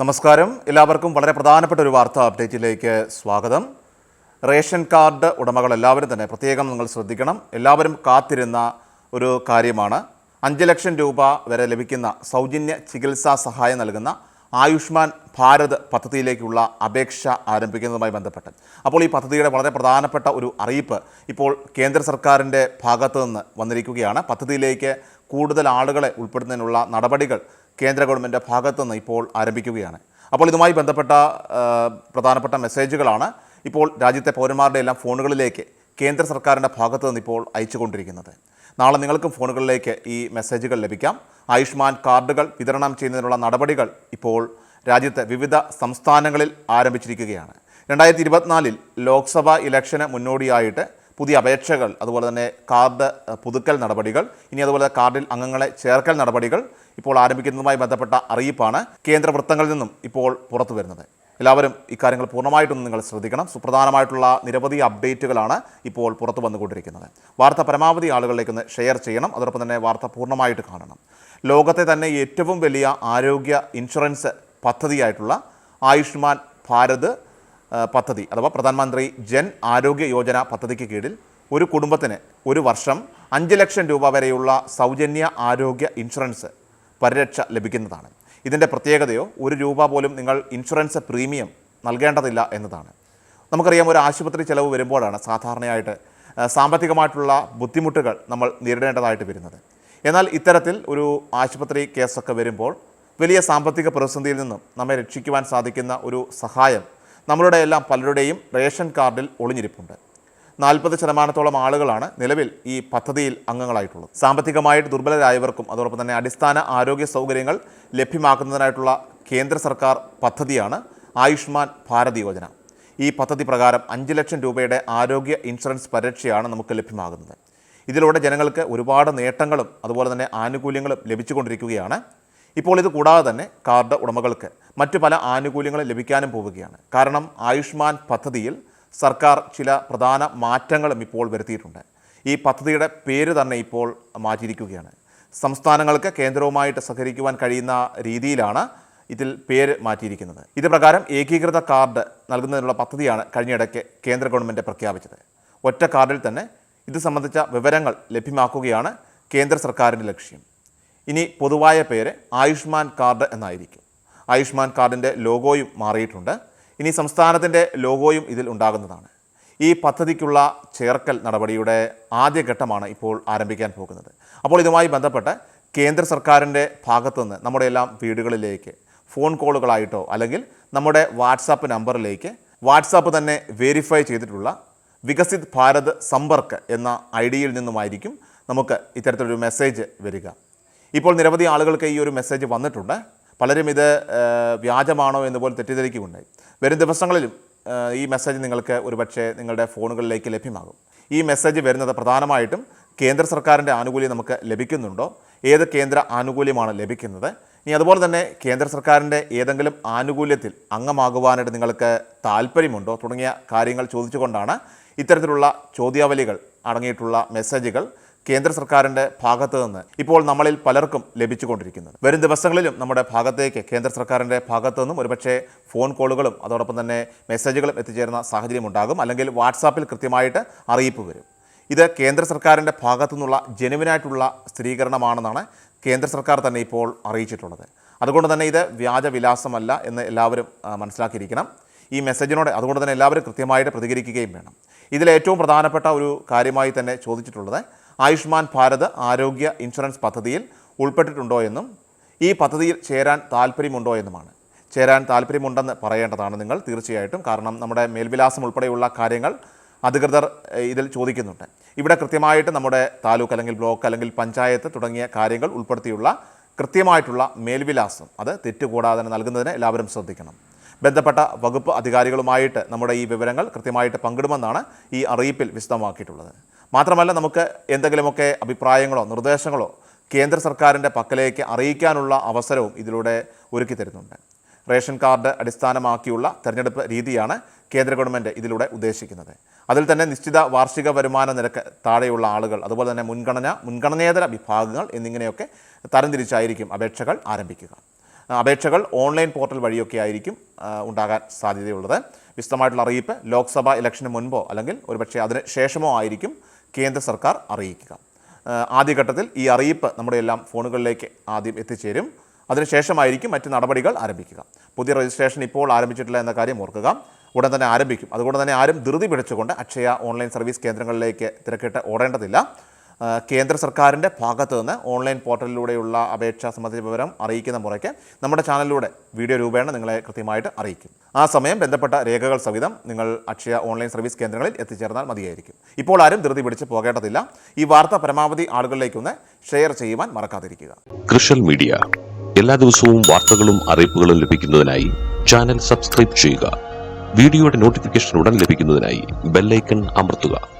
നമസ്കാരം. എല്ലാവർക്കും വളരെ പ്രധാനപ്പെട്ട ഒരു വാർത്താ അപ്ഡേറ്റിലേക്ക് സ്വാഗതം. റേഷൻ കാർഡ് ഉടമകൾ എല്ലാവരും തന്നെ പ്രത്യേകം നിങ്ങൾ ശ്രദ്ധിക്കണം. എല്ലാവരും കാത്തിരുന്ന ഒരു കാര്യമാണ്. അഞ്ച് ലക്ഷം രൂപ വരെ ലഭിക്കുന്ന സൗജന്യ ചികിത്സാ സഹായം നൽകുന്ന ആയുഷ്മാൻ ഭാരത് പദ്ധതിയിലേക്കുള്ള അപേക്ഷ ആരംഭിക്കുന്നതുമായി ബന്ധപ്പെട്ട്. അപ്പോൾ ഈ പദ്ധതിയുടെ വളരെ പ്രധാനപ്പെട്ട ഒരു അറിയിപ്പ് ഇപ്പോൾ കേന്ദ്ര സർക്കാരിന്റെ ഭാഗത്തു നിന്ന് വന്നിരിക്കുകയാണ്. പദ്ധതിയിലേക്ക് കൂടുതൽ ആളുകളെ ഉൾപ്പെടുത്തുന്നതിനുള്ള നടപടികൾ കേന്ദ്ര ഗവൺമെന്റ് ഭാഗത്തുനിന്ന് ഇപ്പോൾ ആരംഭിക്കുകയാണ്. അപ്പോൾ ഇതുമായി ബന്ധപ്പെട്ട പ്രധാനപ്പെട്ട മെസ്സേജുകളാണ് ഇപ്പോൾ രാജ്യത്തെ പൗരന്മാരുടെ എല്ലാം ഫോണുകളിലേക്ക് കേന്ദ്ര സർക്കാരിന്റെ ഭാഗത്തു നിന്ന് ഇപ്പോൾ അയച്ചുകൊണ്ടിരിക്കുന്നത്. നാളെ നിങ്ങൾക്കും ഫോണുകളിലേക്ക് ഈ മെസ്സേജുകൾ ലഭിക്കാം. ആയുഷ്മാൻ കാർഡുകൾ വിതരണം ചെയ്യുന്നതിനുള്ള നടപടികൾ ഇപ്പോൾ രാജ്യത്തെ വിവിധ സംസ്ഥാനങ്ങളിൽ ആരംഭിച്ചിരിക്കുകയാണ്. രണ്ടായിരത്തി ഇരുപത്തിനാലിൽ ലോക്സഭാ ഇലക്ഷന് മുന്നോടിയായിട്ട് പുതിയ അപേക്ഷകൾ അതുപോലെ തന്നെ കാർഡ് പുതുക്കൽ നടപടികൾ ഇനി അതുപോലെ കാർഡിൽ അംഗങ്ങളെ ചേർക്കൽ നടപടികൾ ഇപ്പോൾ ആരംഭിക്കുന്നതുമായി ബന്ധപ്പെട്ട അറിയിപ്പാണ് കേന്ദ്ര വൃത്തങ്ങളിൽ നിന്നും ഇപ്പോൾ പുറത്തു വരുന്നത്. എല്ലാവരും ഇക്കാര്യങ്ങൾ പൂർണമായിട്ടും നിങ്ങൾ ശ്രദ്ധിക്കണം. സുപ്രധാനമായിട്ടുള്ള നിരവധി അപ്ഡേറ്റുകളാണ് ഇപ്പോൾ പുറത്തു വന്നുകൊണ്ടിരിക്കുന്നത്. വാർത്ത പരമാവധി ആളുകളിലേക്ക് ഒന്ന് ഷെയർ ചെയ്യണം. അതോടൊപ്പം തന്നെ വാർത്ത പൂർണമായിട്ട് കാണണം. ലോകത്തെ തന്നെ ഏറ്റവും വലിയ ആരോഗ്യ ഇൻഷുറൻസ് പദ്ധതിയായിട്ടുള്ള ആയുഷ്മാൻ ഭാരത് പദ്ധതി അഥവാ പ്രധാനമന്ത്രി ജൻ ആരോഗ്യ യോജന പദ്ധതിക്ക് കീഴിൽ ഒരു കുടുംബത്തിന് ഒരു വർഷം അഞ്ച് ലക്ഷം രൂപ വരെയുള്ള സൗജന്യ ആരോഗ്യ ഇൻഷുറൻസ് പരിരക്ഷ ലഭിക്കുന്നതാണ്. ഇതിന്റെ പ്രത്യേകതയോ ഒരു രൂപ പോലും നിങ്ങൾ ഇൻഷുറൻസ് പ്രീമിയം നൽകേണ്ടതില്ല എന്നതാണ്. നമുക്കറിയാം ഒരു ആശുപത്രി ചെലവ് വരുമ്പോഴാണ് സാധാരണയായിട്ട് സാമ്പത്തികമായിട്ടുള്ള ബുദ്ധിമുട്ടുകൾ നമ്മൾ നേരിടേണ്ടതായിട്ട് വരുന്നത്. എന്നാൽ ഇത്തരത്തിൽ ഒരു ആശുപത്രി കേസൊക്കെ വരുമ്പോൾ വലിയ സാമ്പത്തിക പ്രതിസന്ധിയിൽ നിന്നും നമ്മെ രക്ഷിക്കുവാൻ സാധിക്കുന്ന ഒരു സഹായം നമ്മളുടെ എല്ലാം പലരുടെയും റേഷൻ കാർഡിൽ ഒളിഞ്ഞിരിപ്പുണ്ട്. നാൽപ്പത് ശതമാനത്തോളം ആളുകളാണ് നിലവിൽ ഈ പദ്ധതിയിൽ അംഗങ്ങളായിട്ടുള്ളത്. സാമ്പത്തികമായിട്ട് ദുർബലരായവർക്കും അതോടൊപ്പം തന്നെ അടിസ്ഥാന ആരോഗ്യ സൗകര്യങ്ങൾ ലഭ്യമാക്കുന്നതിനായിട്ടുള്ള കേന്ദ്ര സർക്കാർ പദ്ധതിയാണ് ആയുഷ്മാൻ ഭാരത് യോജന. ഈ പദ്ധതി പ്രകാരം അഞ്ച് ലക്ഷം രൂപയുടെ ആരോഗ്യ ഇൻഷുറൻസ് പരിരക്ഷയാണ് നമുക്ക് ലഭ്യമാകുന്നത്. ഇതിലൂടെ ജനങ്ങൾക്ക് ഒരുപാട് നേട്ടങ്ങളും അതുപോലെ തന്നെ ആനുകൂല്യങ്ങളും ലഭിച്ചുകൊണ്ടിരിക്കുകയാണ്. ഇപ്പോൾ ഇത് കൂടാതെ തന്നെ കാർഡ് ഉടമകൾക്ക് മറ്റു പല ആനുകൂല്യങ്ങളും ലഭിക്കാനും പോവുകയാണ്. കാരണം ആയുഷ്മാൻ പദ്ധതിയിൽ സർക്കാർ ചില പ്രധാന മാറ്റങ്ങളും ഇപ്പോൾ വരുത്തിയിട്ടുണ്ട്. ഈ പദ്ധതിയുടെ പേര് തന്നെ ഇപ്പോൾ മാറ്റിയിരിക്കുകയാണ്. സംസ്ഥാനങ്ങൾക്ക് കേന്ദ്രവുമായിട്ട് സഹകരിക്കുവാൻ കഴിയുന്ന രീതിയിലാണ് ഇതിൽ പേര് മാറ്റിയിരിക്കുന്നത്. ഇത് പ്രകാരം ഏകീകൃത കാർഡ് നൽകുന്നതിനുള്ള പദ്ധതിയാണ് കഴിഞ്ഞിടയ്ക്ക് കേന്ദ്ര ഗവൺമെന്റ് പ്രഖ്യാപിച്ചത്. ഒറ്റ കാർഡിൽ തന്നെ ഇത് സംബന്ധിച്ച വിവരങ്ങൾ ലഭ്യമാക്കുകയാണ് കേന്ദ്ര സർക്കാരിന്റെ ലക്ഷ്യം. ഇനി പൊതുവായ പേര് ആയുഷ്മാൻ കാർഡ് എന്നായിരിക്കും. ആയുഷ്മാൻ കാർഡിന്റെ ലോഗോയും മാറിയിട്ടുണ്ട്. ഇനി സംസ്ഥാനത്തിന്റെ ലോഗോയും ഇതിൽ ഉണ്ടാകുന്നതാണ്. ഈ പദ്ധതിക്കുള്ള ചേർക്കൽ നടപടിയുടെ ആദ്യഘട്ടമാണ് ഇപ്പോൾ ആരംഭിക്കാൻ പോകുന്നത്. അപ്പോൾ ഇതുമായി ബന്ധപ്പെട്ട് കേന്ദ്ര സർക്കാരിന്റെ ഭാഗത്തുനിന്ന് നമ്മുടെ എല്ലാം വീടുകളിലേക്ക് ഫോൺ കോളുകളായിട്ടോ അല്ലെങ്കിൽ നമ്മുടെ വാട്സാപ്പ് നമ്പറിലേക്ക് വാട്സാപ്പ് തന്നെ വെരിഫൈ ചെയ്തിട്ടുള്ള വികസിത് ഭാരത് സമ്പർക്ക് എന്ന ഐ ഡിയിൽ നിന്നുമായിരിക്കും നമുക്ക് ഇത്തരത്തിലൊരു മെസ്സേജ് വരിക. ഇപ്പോൾ നിരവധി ആളുകൾക്ക് ഈ ഒരു മെസ്സേജ് വന്നിട്ടുണ്ട്. പലരും ഇത് വ്യാജമാണോ എന്ന് തെറ്റിദ്ധരിക്കുകയുണ്ടായി. വരും ദിവസങ്ങളിലും ഈ മെസ്സേജ് നിങ്ങൾക്ക് ഒരുപക്ഷെ നിങ്ങളുടെ ഫോണുകളിലേക്ക് ലഭ്യമാകും. ഈ മെസ്സേജ് വരുന്നത് പ്രധാനമായിട്ടും കേന്ദ്ര സർക്കാരിന്റെ ആനുകൂല്യം നമുക്ക് ലഭിക്കുന്നുണ്ടോ? ഏത് കേന്ദ്ര ആനുകൂല്യമാണ് ലഭിക്കുന്നത്? ഇനി അതുപോലെ തന്നെ കേന്ദ്ര സർക്കാരിന്റെ ഏതെങ്കിലും ആനുകൂല്യത്തിൽ അംഗമാകുവാനായിട്ട് നിങ്ങൾക്ക് താല്പര്യമുണ്ടോ? തുടങ്ങിയ കാര്യങ്ങൾ ചോദിച്ചുകൊണ്ടാണ് ഇത്തരത്തിലുള്ള ചോദ്യാവലികൾ അടങ്ങിയിട്ടുള്ള മെസ്സേജുകൾ കേന്ദ്ര സർക്കാരിന്റെ ഭാഗത്തു നിന്ന് ഇപ്പോൾ നമ്മളിൽ പലർക്കും ലഭിച്ചുകൊണ്ടിരിക്കുന്നത്. വരും ദിവസങ്ങളിലും നമ്മുടെ ഭാഗത്തേക്ക് കേന്ദ്ര സർക്കാരിന്റെ ഭാഗത്തു നിന്നും ഒരുപക്ഷെ ഫോൺ കോളുകളും അതോടൊപ്പം തന്നെ മെസ്സേജുകളും എത്തിച്ചേരുന്ന സാഹചര്യം ഉണ്ടാകും. അല്ലെങ്കിൽ വാട്സാപ്പിൽ കൃത്യമായിട്ട് അറിയിപ്പ് വരും. ഇത് കേന്ദ്ര സർക്കാരിന്റെ ഭാഗത്തു നിന്നുള്ള ജനുവിനായിട്ടുള്ള സ്ഥിരീകരണമാണെന്നാണ് കേന്ദ്ര സർക്കാർ തന്നെ ഇപ്പോൾ അറിയിച്ചിട്ടുള്ളത്. അതുകൊണ്ട് തന്നെ ഇത് വ്യാജവിലാസമല്ല എന്ന് എല്ലാവരും മനസ്സിലാക്കിയിരിക്കണം. ഈ മെസ്സേജിനോട് അതുകൊണ്ട് തന്നെ എല്ലാവരും കൃത്യമായിട്ട് പ്രതികരിക്കുകയും വേണം. ഇതിൽ ഏറ്റവും പ്രധാനപ്പെട്ട ഒരു കാര്യമായി തന്നെ ചോദിച്ചിട്ടുള്ളത് ആയുഷ്മാൻ ഭാരത് ആരോഗ്യ ഇൻഷുറൻസ് പദ്ധതിയിൽ ഉൾപ്പെട്ടിട്ടുണ്ടോ എന്നും ഈ പദ്ധതിയിൽ ചേരാൻ താല്പര്യമുണ്ടോ എന്നുമാണ്. ചേരാൻ താല്പര്യമുണ്ടെന്ന് പറയേണ്ടതാണ് നിങ്ങൾ തീർച്ചയായിട്ടും. കാരണം നമ്മുടെ മേൽവിലാസം ഉൾപ്പെടെയുള്ള കാര്യങ്ങൾ അധികൃതർ ഇതിൽ ചോദിക്കുന്നുണ്ട്. ഇവിടെ കൃത്യമായിട്ട് നമ്മുടെ താലൂക്ക് അല്ലെങ്കിൽ ബ്ലോക്ക് അല്ലെങ്കിൽ പഞ്ചായത്ത് തുടങ്ങിയ കാര്യങ്ങൾ ഉൾപ്പെടുത്തിയുള്ള കൃത്യമായിട്ടുള്ള മേൽവിലാസം അത് തെറ്റുകൂടാതെ നൽകുന്നതിന് എല്ലാവരും ശ്രദ്ധിക്കണം. ബന്ധപ്പെട്ട വകുപ്പ് അധികാരികളുമായിട്ട് നമ്മുടെ ഈ വിവരങ്ങൾ കൃത്യമായിട്ട് പങ്കിടുമെന്നാണ് ഈ അറിയിപ്പിൽ വിശദമാക്കിയിട്ടുള്ളത്. മാത്രമല്ല നമുക്ക് എന്തെങ്കിലുമൊക്കെ അഭിപ്രായങ്ങളോ നിർദ്ദേശങ്ങളോ കേന്ദ്ര സർക്കാരിന്റെ പക്കലേക്ക് അറിയിക്കാനുള്ള അവസരവും ഇതിലൂടെ ഒരുക്കി തരുന്നുണ്ട്. റേഷൻ കാർഡ് അടിസ്ഥാനമാക്കിയുള്ള തെരഞ്ഞെടുപ്പ് രീതിയാണ് കേന്ദ്ര ഗവൺമെന്റ് ഇതിലൂടെ ഉദ്ദേശിക്കുന്നത്. അതിൽ തന്നെ നിശ്ചിത വാർഷിക വരുമാന നിരക്ക് താഴെയുള്ള ആളുകൾ അതുപോലെ തന്നെ മുൻഗണന മുൻഗണനേതര വിഭാഗങ്ങൾ എന്നിങ്ങനെയൊക്കെ തരംതിരിച്ചായിരിക്കും അപേക്ഷകൾ ആരംഭിക്കുക. അപേക്ഷകൾ ഓൺലൈൻ പോർട്ടൽ വഴിയൊക്കെ ആയിരിക്കും ഉണ്ടാകാൻ സാധ്യതയുള്ളത്. വിശദമായിട്ടുള്ള അറിയിപ്പ് ലോക്സഭാ ഇലക്ഷന് മുൻപോ അല്ലെങ്കിൽ ഒരുപക്ഷെ അതിന് ശേഷമോ ആയിരിക്കും കേന്ദ്ര സർക്കാർ അറിയിക്കുക. ആദ്യഘട്ടത്തിൽ ഈ അറിയിപ്പ് നമ്മുടെ എല്ലാം ഫോണുകളിലേക്ക് ആദ്യം എത്തിച്ചേരും. അതിനുശേഷമായിരിക്കും മറ്റ് നടപടികൾ ആരംഭിക്കുക. പുതിയ രജിസ്ട്രേഷൻ ഇപ്പോൾ ആരംഭിച്ചിട്ടില്ല എന്ന കാര്യം ഓർക്കുക. ഉടൻ തന്നെ ആരംഭിക്കും. അതുകൊണ്ട് തന്നെ ആരും ധൃതി പിടിച്ചുകൊണ്ട് അക്ഷയ ഓൺലൈൻ സർവീസ് കേന്ദ്രങ്ങളിലേക്ക് തിരക്കിട്ട് ഓടേണ്ടതില്ല. കേന്ദ്ര സർക്കാരിന്റെ ഭാഗത്തു നിന്ന് ഓൺലൈൻ പോർട്ടലിലൂടെയുള്ള അപേക്ഷ സംബന്ധിച്ച വിവരം അറിയിക്കുന്ന മുറയ്ക്ക് നമ്മുടെ ചാനലിലൂടെ വീഡിയോ രൂപേണ നിങ്ങളെ കൃത്യമായിട്ട് അറിയിക്കും. ആ സമയം ബന്ധപ്പെട്ട രേഖകൾ സഹിതം നിങ്ങൾ അക്ഷയ ഓൺലൈൻ സർവീസ് കേന്ദ്രങ്ങളിൽ എത്തിച്ചേർന്നാൽ മതിയായിരിക്കും. ഇപ്പോൾ ആരും ധൃതി പിടിച്ച് പോകേണ്ടതില്ല. ഈ വാർത്ത പരമാവധി ആളുകളിലേക്കൊന്ന് ഷെയർ ചെയ്യുവാൻ മറക്കാതിരിക്കുക. കൃഷൽ മീഡിയ. എല്ലാ ദിവസവും വാർത്തകളും അറിയിപ്പുകളും ലഭിക്കുന്നതിനായി ചാനൽ സബ്സ്ക്രൈബ് ചെയ്യുക. വീഡിയോയുടെ നോട്ടിഫിക്കേഷൻ ഉടൻ ലഭിക്കുന്നതിനായി ബെല്ലൈക്കൺ അമർത്തുക.